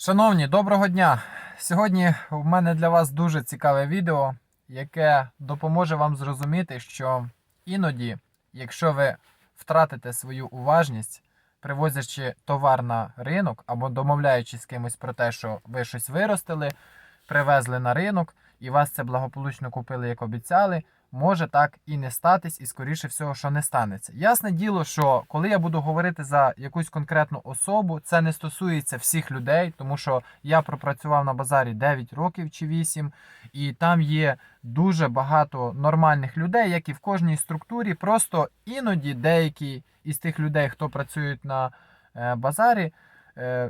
Шановні, доброго дня! Сьогодні в мене для вас дуже цікаве відео, яке допоможе вам зрозуміти, що іноді, якщо ви втратите свою уважність, привозячи товар на ринок або домовляючись з кимось про те, що ви щось виростили, привезли на ринок і вас це благополучно купили, як обіцяли, може так і не статись, і скоріше всього, що не станеться. Ясне діло, що коли я буду говорити за якусь конкретну особу, це не стосується всіх людей, тому що я пропрацював на базарі 9 років чи 8, і там є дуже багато нормальних людей, як і в кожній структурі. Просто іноді деякі із тих людей, хто працюють на е, базарі,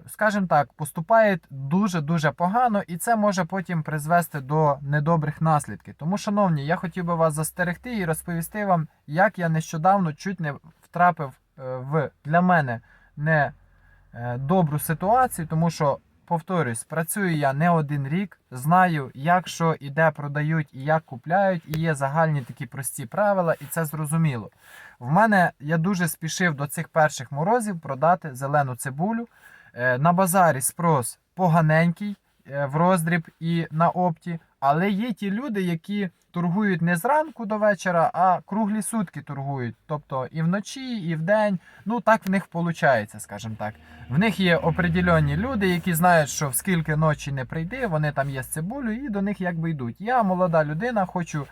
скажімо так, поступають дуже-дуже погано, і це може потім призвести до недобрих наслідків. Тому, шановні, я хотів би вас застерегти і розповісти вам, як я нещодавно чуть не втрапив е, в для мене не е, добру ситуацію, тому що. Повторюсь, працюю я не один рік, знаю, як що і де продають, і як купляють, і є загальні такі прості правила, і це зрозуміло. В мене я дуже спішив до цих перших морозів продати зелену цибулю. Е, На базарі спрос поганенький е, в роздріб і на опті, але є ті люди, які торгують не зранку до вечора, а круглі сутки торгують. Тобто і вночі, і вдень. Ну так в них виходить, скажімо так. В них є определенні люди, які знають, що в скільки ночі не прийде, вони там є з цибулю, і до них якби йдуть. Я молода людина, хочу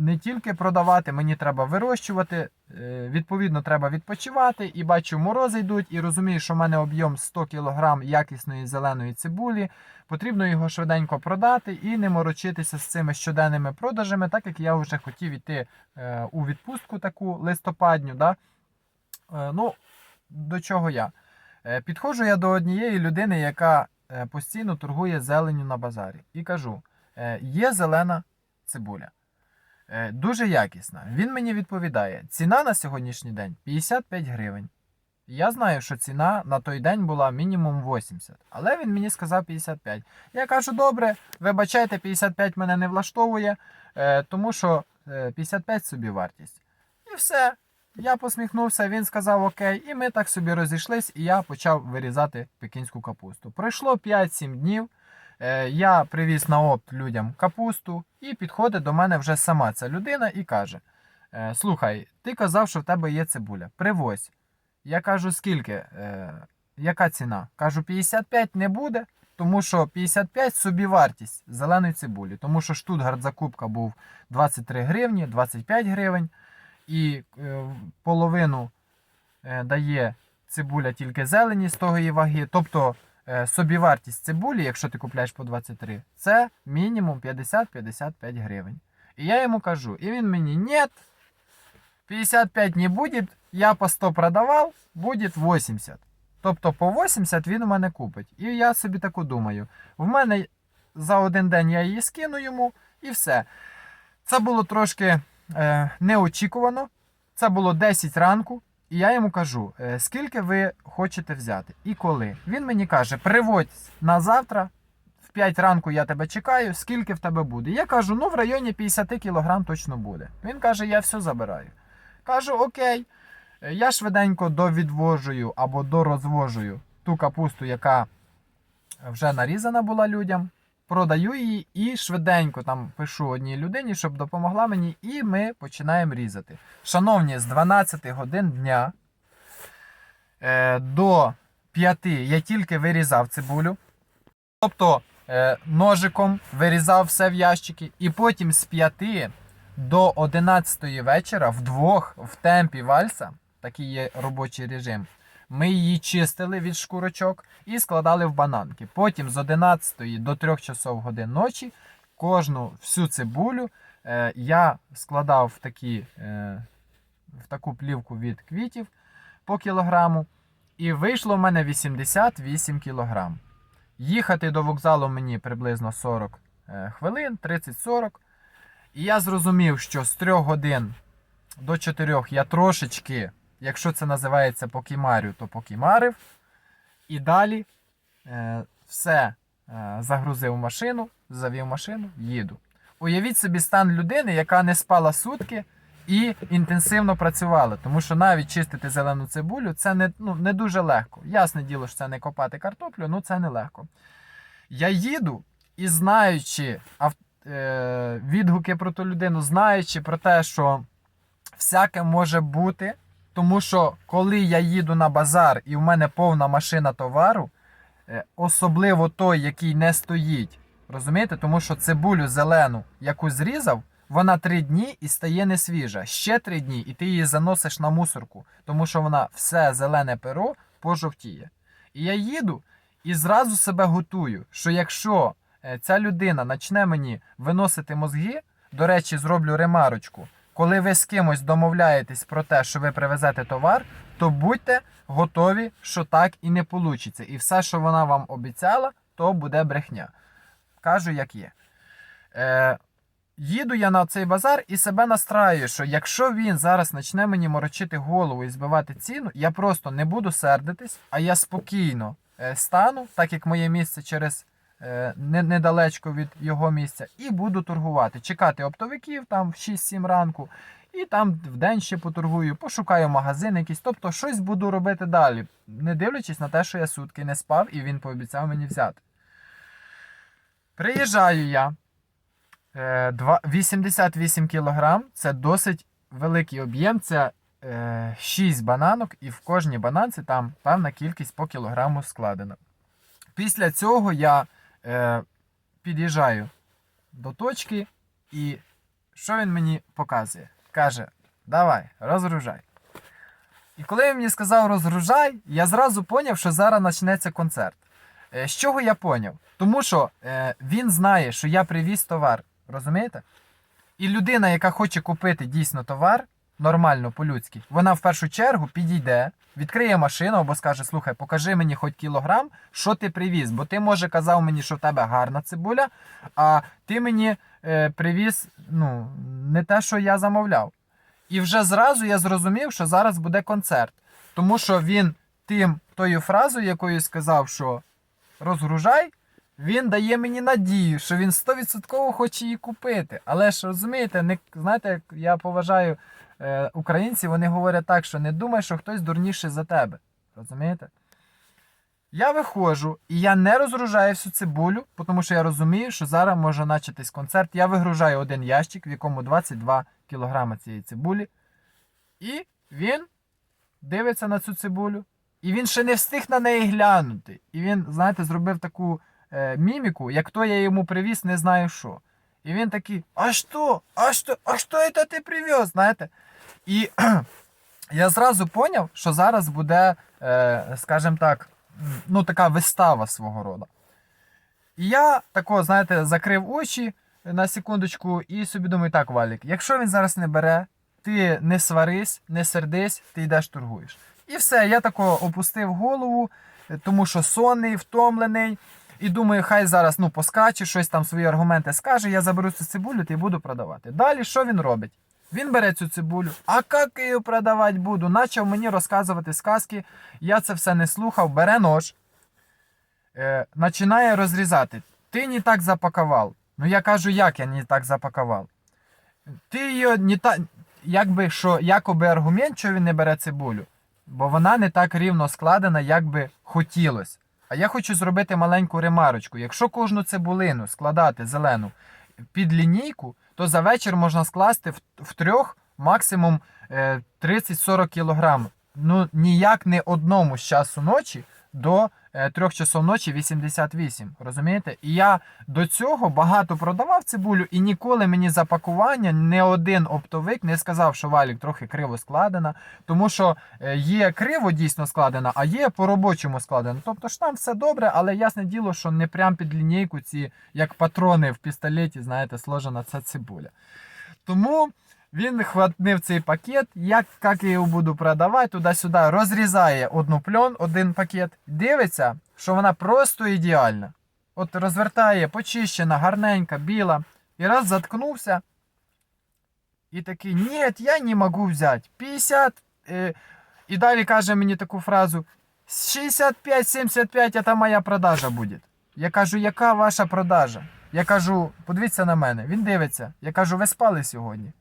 не тільки продавати, мені треба вирощувати. Е, відповідно, треба відпочивати. І бачу, морози йдуть, і розумію, що в мене об'єм 100 кг якісної зеленої цибулі. Потрібно його швиденько продати і не морочитися з цими щоденними продажами, так як я вже хотів іти е, у відпустку таку листопадню. Да? Е, ну, до чого я? Е, Підходжу я до однієї людини, яка е, постійно торгує зеленю на базарі. І кажу: е, є зелена цибуля. Е, Дуже якісна. Він мені відповідає: ціна на сьогоднішній день 55 гривень. Я знаю, що ціна на той день була мінімум 80, але він мені сказав 55. Я кажу, добре, вибачайте, 55 мене не влаштовує, е, тому що е, 55 собі вартість. І все. Я посміхнувся, він сказав окей, і ми так собі розійшлись, і я почав вирізати пекінську капусту. Пройшло 5-7 днів. Е, Я привіз на опт людям капусту, і підходить до мене вже сама ця людина і каже: «Е, Слухай, ти казав, що в тебе є цибуля. Привозь. Я кажу, скільки? Е, яка ціна? Кажу, 55 не буде, тому що 55 собівартість зеленої цибулі. Тому що Штутгарт закупка був 23 гривні, 25 гривень. І половину дає цибуля тільки зелені з того її ваги. Тобто собівартість цибулі, якщо ти купляєш по 23, це мінімум 50-55 гривень. І я йому кажу, і він мені, ні, 55 не буде, я по 100 продавав, буде 80. Тобто по 80 він у мене купить. І я собі таку думаю. В мене за один день я її скину йому і все. Це було трошки е, неочікувано. Це було 10 ранку. І я йому кажу, е, скільки ви хочете взяти і коли. Він мені каже, приводь на завтра, в 5 ранку я тебе чекаю, скільки в тебе буде. Я кажу, ну в районі 50 кг точно буде. Він каже, я все забираю. Кажу, окей. Я швиденько довідвожую або дорозвожую ту капусту, яка вже нарізана була людям. Продаю її і швиденько там пишу одній людині, щоб допомогла мені, і ми починаємо різати. Шановні, з 12 годин дня е, до 5 я тільки вирізав цибулю. Тобто е, ножиком вирізав все в ящики, і потім з 5 до 11 вечора вдвох в темпі вальса, такий є робочий режим, ми її чистили від шкурочок і складали в бананки. Потім з 11 до 3 часов годин ночі кожну всю цибулю е, я складав в, такі, е, в таку плівку від квітів по кілограму. І вийшло в мене 88 кілограм. Їхати до вокзалу мені приблизно 40 е, хвилин, 30-40. І я зрозумів, що з 3 годин до 4 я трошечки, якщо це називається покімарю, то покімарив. І далі е, все е, загрузив машину, завів машину, їду. Уявіть собі стан людини, яка не спала сутки і інтенсивно працювали. Тому що навіть чистити зелену цибулю це не, ну, не дуже легко. Ясне діло, що це не копати картоплю, ну це не легко. Я їду і знаючи ав- е, відгуки про ту людину, знаючи про те, що всяке може бути. Тому що коли я їду на базар і в мене повна машина товару, е, особливо той, який не стоїть, розумієте? Тому що цибулю зелену, яку зрізав, вона три дні і стає не свіжа. Ще три дні, і ти її заносиш на мусорку, тому що вона все зелене перо пожовтіє. І я їду і зразу себе готую, що якщо е, ця людина почне мені виносити мозги, до речі, зроблю ремарочку. Коли ви з кимось домовляєтесь про те, що ви привезете товар, то будьте готові, що так і не вийде. І все, що вона вам обіцяла, то буде брехня. Кажу, як є. Е, їду я на цей базар і себе настраюю, що якщо він зараз почне мені морочити голову і збивати ціну, я просто не буду сердитись, а я спокійно е, стану, так як моє місце через недалечко від його місця, і буду торгувати. Чекати оптовиків там в 6-7 ранку, і там в день ще поторгую, пошукаю магазин якийсь. Тобто щось буду робити далі, не дивлячись на те, що я сутки не спав і він пообіцяв мені взяти. Приїжджаю я. Е, 88 кг це досить великий об'єм. Це е, 6 бананок, і в кожній бананці там певна кількість по кілограму складена. Після цього я е, під'їжджаю до точки, і що він мені показує? Каже: давай, розгружай. І коли він мені сказав розгружай, я зразу поняв, що зараз почнеться концерт. Е, З чого я поняв? Тому що е, він знає, що я привіз товар, розумієте? І людина, яка хоче купити дійсно товар, нормально, по-людськи, вона в першу чергу підійде, відкриє машину або скаже: слухай, покажи мені хоч кілограм, що ти привіз. Бо ти, може, казав мені, що в тебе гарна цибуля, а ти мені е, привіз ну, не те, що я замовляв. І вже зразу я зрозумів, що зараз буде концерт. Тому що він тим тою фразою, якою сказав, що розгружай, він дає мені надію, що він 100% хоче її купити. Але ж розумієте, не знаєте, я поважаю е, українців, вони говорять так, що не думай, що хтось дурніший за тебе. Розумієте? Я виходжу і я не розгружаю всю цибулю, тому що я розумію, що зараз може початись концерт. Я вигружаю один ящик, в якому 22 кг цієї цибулі. І він дивиться на цю цибулю. І він ще не встиг на неї глянути. І він, знаєте, зробив таку е, міміку, як то я йому привіз, не знаю що. І він такий: А що? А що? А що це ти привез? Знаєте? І я зразу поняв, що зараз буде, е, скажімо так, ну, така вистава свого роду. І я тако, знаєте, закрив очі на секундочку і собі думаю, так, Валік, якщо він зараз не бере, ти не сварись, не сердись, ти йдеш торгуєш. І все, я тако опустив голову, тому що сонний, втомлений. І думаю, хай зараз ну, поскаче, щось там свої аргументи скаже, я заберу цю цибулю та буду продавати. Далі що він робить? Він бере цю цибулю, а як її продавати буду? Почав мені розказувати сказки. Я це все не слухав, бере нож, е, починає розрізати. Ти не так запакував. Ну я кажу, як я не так запакував. Ти її не так. Якби що, якоби аргумент, що він не бере цибулю, бо вона не так рівно складена, як би хотілося. А я хочу зробити маленьку ремарочку. Якщо кожну цибулину складати зелену під лінійку, то за вечір можна скласти в, трьох максимум е, 30-40 кг. Ну ніяк не одному з часу ночі до е, 3 часов ночі 88. Розумієте? І я до цього багато продавав цибулю, і ніколи мені за пакування не один оптовик не сказав, що валік трохи криво складена. Тому що е, є криво дійсно складена, а є по-робочому складена. Тобто ж там все добре, але ясне діло, що не прям під лінійку ці, як патрони в пістолеті, знаєте, сложена ця цибуля. Тому. Він хватнив цей пакет, як, як я його буду продавати, туди-сюди розрізає одну пльон, один пакет, дивиться, що вона просто ідеальна. От розвертає, почищена, гарненька, біла. І раз заткнувся. І такий, ні, я не можу взяти. 50. Е, і далі каже мені таку фразу: 65-75 це моя продажа буде. Я кажу, яка ваша продажа? Я кажу, подивіться на мене. Він дивиться. Я кажу, ви спали сьогодні.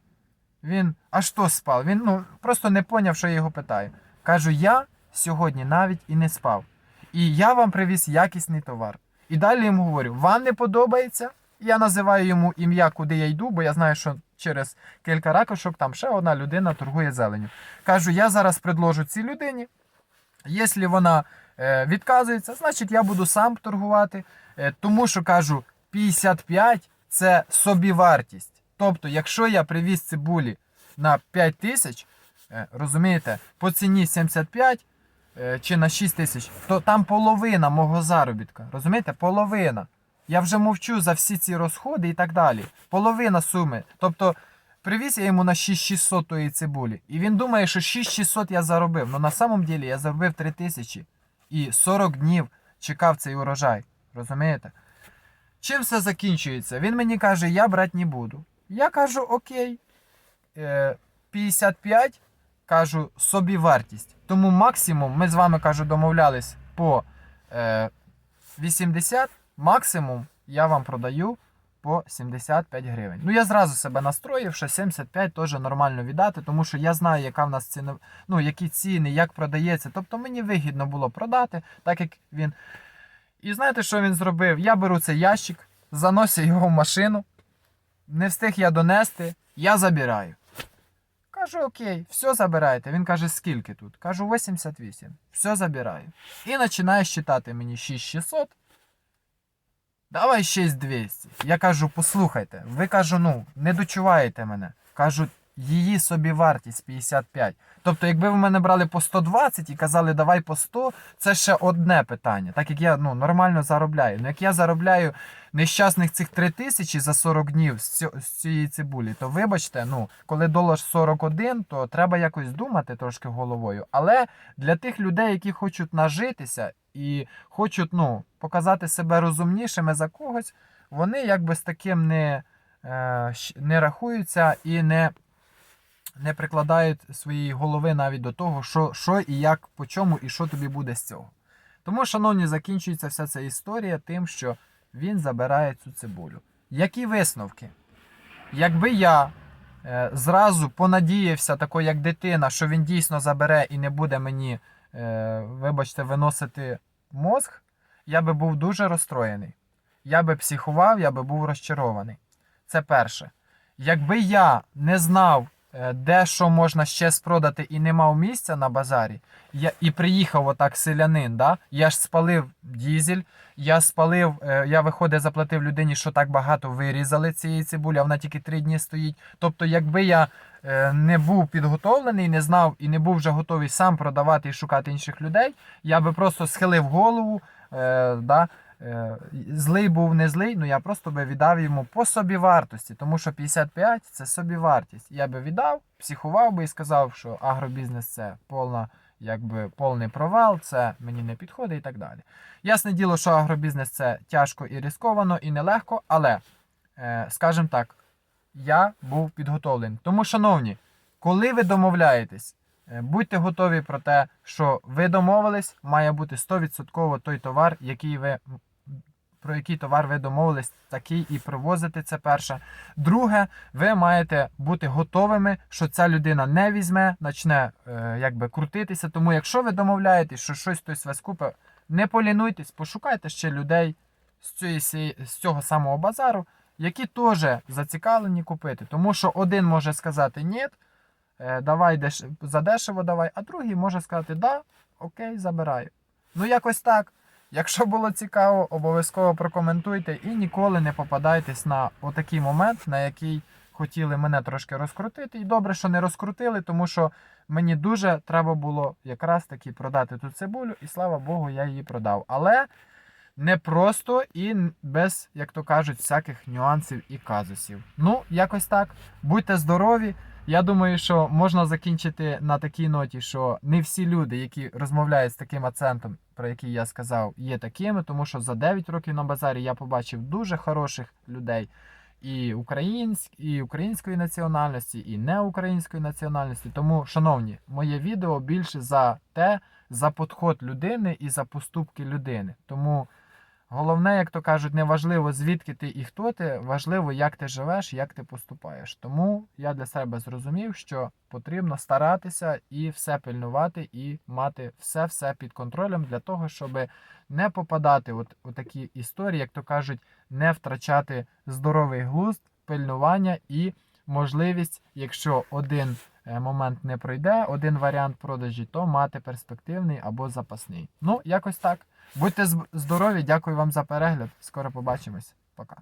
Він, а що спав? Він ну, просто не поняв, що я його питаю. Кажу, я сьогодні навіть і не спав. І я вам привіз якісний товар. І далі йому говорю: вам не подобається? Я називаю йому ім'я, куди я йду, бо я знаю, що через кілька ракушок там ще одна людина торгує зеленю. Кажу, я зараз предложу цій людині. Якщо вона е, відказується, значить я буду сам торгувати. Е, тому що кажу, 55 це собівартість. Тобто, якщо я привіз цибулі на 5 тисяч, е, розумієте, по ціні 75 е, чи на 6 тисяч, то там половина мого заробітка. Розумієте? Половина. Я вже мовчу за всі ці розходи і так далі. Половина суми. Тобто, привіз я йому на 6600 тої цибулі. І він думає, що 6600 я заробив. Ну на самом ділі я заробив 3000 і 40 днів чекав цей урожай. Розумієте? Чим все закінчується? Він мені каже, я брати не буду. Я кажу, окей. Е, 55, кажу, собі вартість. Тому максимум, ми з вами кажу, домовлялись по е, 80, максимум я вам продаю по 75 гривень. Ну я зразу себе настроїв, що 75 теж нормально віддати, тому що я знаю, яка в нас ціна, ну, які ціни, як продається. Тобто мені вигідно було продати, так як він. І знаєте, що він зробив? Я беру цей ящик, заношу його в машину. Не встиг я донести, я забираю. Кажу, окей, все забирайте. Він каже, скільки тут? Кажу, 88. Все забираю. І починає считати мені 6600. Давай 6200. Я кажу, послухайте, ви кажу, ну, не дочуваєте мене. Кажу, її собі вартість 55. Тобто, якби ви мене брали по 120 і казали, давай по 100, це ще одне питання. Так як я ну, нормально заробляю. Ну як я заробляю нещасних цих 3 тисячі за 40 днів з цієї цибулі, то вибачте, ну, коли долар 41, то треба якось думати трошки головою. Але для тих людей, які хочуть нажитися і хочуть ну, показати себе розумнішими за когось, вони якби з таким не, е, не рахуються і не не прикладають своєї голови навіть до того, що, що і як, по чому і що тобі буде з цього. Тому, шановні, закінчується вся ця історія тим, що він забирає цю цибулю. Які висновки? Якби я е, зразу понадіявся, тако як дитина, що він дійсно забере і не буде мені, е, вибачте, виносити мозг, я би був дуже розстроєний. Я би психував, я би був розчарований. Це перше. Якби я не знав, де що можна ще спродати і не мав місця на базарі, я, і приїхав отак селянин, да? я ж спалив дізель, я спалив, е, я виходить, заплатив людині, що так багато вирізали цієї цибулі, а вона тільки три дні стоїть. Тобто, якби я е, не був підготовлений, не знав і не був вже готовий сам продавати і шукати інших людей, я би просто схилив голову. Е, да? Е, Злий був не злий, ну я просто би віддав йому по собівартості, тому що 55 це собівартість. Я би віддав, психував би і сказав, що агробізнес це повна, якби повний провал, це мені не підходить і так далі. Ясне діло, що агробізнес це тяжко і ризиковано, і нелегко, але, е, скажімо так, я був підготовлений. Тому, шановні, коли ви домовляєтесь, Е, Будьте готові про те, що ви домовились, має бути 100% той товар, який ви, про який товар ви домовились, такий і привозите. Це перше. Друге, ви маєте бути готовими, що ця людина не візьме, почне е, якби крутитися. Тому, якщо ви домовляєтесь, що щось хтось вас купить, не полінуйтесь, пошукайте ще людей з, цієї, з цього самого базару, які теж зацікавлені купити. Тому що один може сказати ні. Е, давай деш... задешево давай, а другий може сказати, да, окей, забираю. Ну, якось так. Якщо було цікаво, обов'язково прокоментуйте і ніколи не попадайтесь на отакий момент, на який хотіли мене трошки розкрутити. І добре, що не розкрутили, тому що мені дуже треба було якраз таки продати ту цибулю, і слава Богу, я її продав. Але не просто і без, як то кажуть, всяких нюансів і казусів. Ну, якось так. Будьте здорові. Я думаю, що можна закінчити на такій ноті, що не всі люди, які розмовляють з таким акцентом, про який я сказав, є такими, тому що за 9 років на базарі я побачив дуже хороших людей. І українськ, і української національності, і неукраїнської національності. Тому, шановні, моє відео більше за те, за підход людини і за поступки людини. Тому Головне, як то кажуть, не важливо звідки ти і хто ти, важливо, як ти живеш, як ти поступаєш. Тому я для себе зрозумів, що потрібно старатися і все пильнувати, і мати все-все під контролем для того, щоб не попадати от у такі історії, як то кажуть, не втрачати здоровий глузд, пильнування і можливість, якщо один е, момент не пройде, один варіант продажі, то мати перспективний або запасний. Ну, якось так. Будьте здорові, дякую вам за перегляд. Скоро побачимось. Пока.